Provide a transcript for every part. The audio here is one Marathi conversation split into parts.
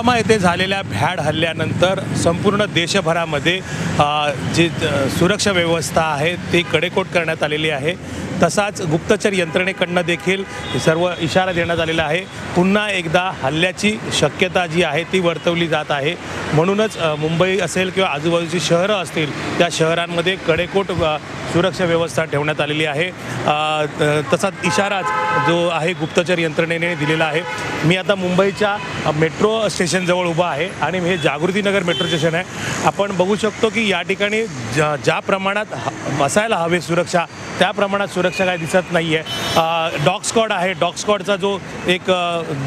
पुलवामा येथे झालेल्या भ्याड हल्ल्यानंतर संपूर्ण देशभरामध्ये जी सुरक्षा व्यवस्था आहे ती कडेकोट करण्यात आलेली आहे. तसाच गुप्तचर यंत्रणेकडनं देखील सर्व इशारा देण्यात आलेला आहे. पुन्हा एकदा हल्ल्याची शक्यता जी आहे ती वर्तवली जात आहे. म्हणूनच मुंबई असेल किंवा आजूबाजूची शहरं असतील त्या शहरांमध्ये कडेकोट सुरक्षा व्यवस्था ठेवण्यात आलेली आहे. त- तसाच इशाराच जो आहे गुप्तचर यंत्रणेने दिलेला आहे. मी आता मुंबईच्या मेट्रो स्टेशन स्टेशनजवळ उभा आहे आणि हे जागृतीनगर मेट्रो स्टेशन आहे. आपण बघू शकतो की या ठिकाणी ज्या ज्या प्रमाणात ह- असायला हवे सुरक्षा त्या प्रमाणात सुरक्षा काय दिसत नाही आहे डॉग स्कॉड आहे. डॉग स्कॉडचा जो एक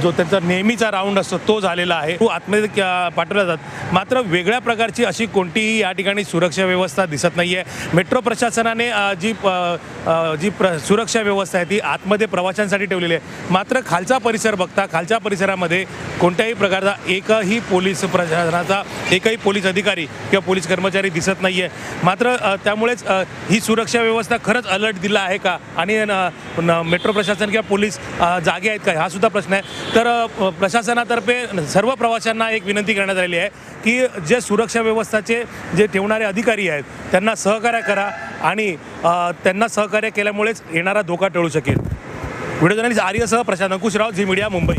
जो त्यांचा नेहमीचा राऊंड असतो तो झालेला आहे. तो आतमध्ये पाठवला जात. मात्र वेगळ्या प्रकारची अशी कोणतीही या ठिकाणी सुरक्षा व्यवस्था दिसत नाही आहे मेट्रो प्रशासनाने जी प- जी प्र सुरक्षा व्यवस्था आहे ती आतमध्ये प्रवाशांसाठी ठेवलेली आहे. मात्र खालचा परिसर बघता खालच्या परिसरामध्ये कोणत्याही प्रकारचा एकही पोलीस प्रशासनाचा एकही पोलीस अधिकारी किंवा पोलीस कर्मचारी दिसत नाही आहे मात्र त्यामुळेच ही सुरक्षा व्यवस्था खरंच अलर्ट दिला आहे का? आणि मेट्रो प्रशासन किंवा पोलीस जागे आहेत का? हा सुद्धा प्रश्न आहे. तर प्रशासनातर्फे सर्व प्रवाशांना एक विनंती करण्यात आलेली आहे की जे सुरक्षा व्यवस्थाचे जे ठेवणारे अधिकारी आहेत त्यांना सहकार्य करा आणि त्यांना सहकार्य केल्यामुळेच येणारा धोका टळू शकेल. व्हिडिओ जर्नलिस्ट आर्यसह प्रशांत अंकुशराव झी मीडिया मुंबई.